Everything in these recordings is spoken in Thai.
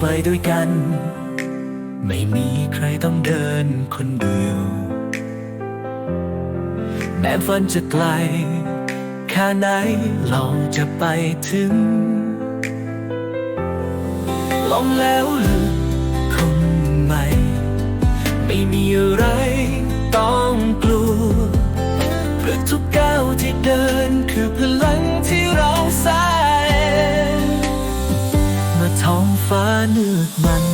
ไปด้วยกัน ไม่มีใครต้องเดินคนเดียว แม้ฝันจะไกลแค่ไหนเราจะไปถึง ลองแล้วลึกคงไม่ ไม่มีอะไรต้องกลัวเพื่อทุกก้าวที่เดินคือพลัง นืดมัน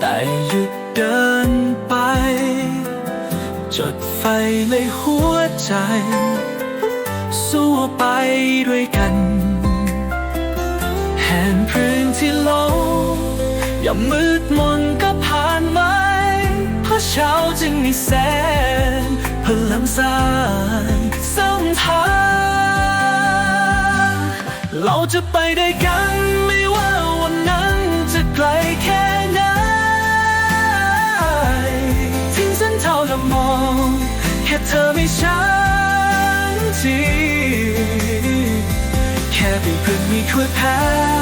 แต่หยุดเดินไป จดไฟในหัวใจ สู้ไปด้วยกันแห่งพลิงที่โลงอย่ามืดมนก็ผ่านไปเพราะเช้าจึงมีแสงพลังสร้างเส้นทางเราจะไปได้กันไม่ว่า นั้นจะไกลแค่ไหนทิ้งเส้นทาละมอง แค่เธอไม่ฉันทีแค่เป็นเพื่อนมีคุยแพ้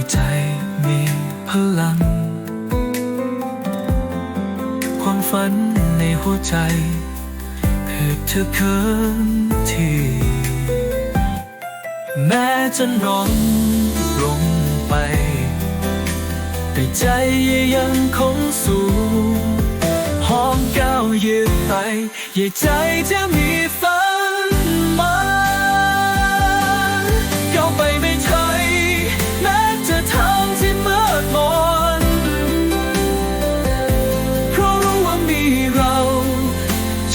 ในใจมีพลัง ความฝันในหัวใจเพื่อเธอเคินที่ แม้จะร้อนลงไป แต่ใจยังคงสูงหอมก้าวยืนไปอย่าใจจะมี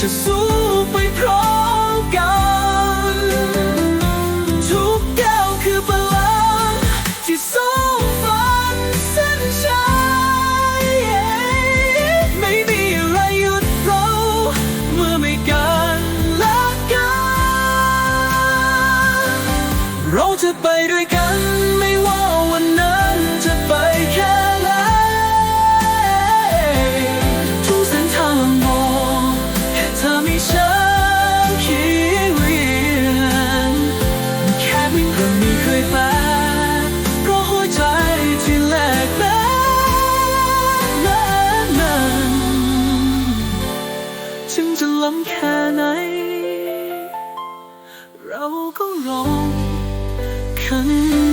จะสู้ไปพร้อมกัน ทุกก้าวคือพลังที่ส่องฝันเส้นชัยไม่มีอะไรหยุดเรา เมื่อไม่กันและกัน เราจะไปด้วยกัน ยมีเคยแพ้เพราะหัวใจที่แลกแม้นั้นถึงจะล้ำแค่ไหน เราก็ร้องข้าง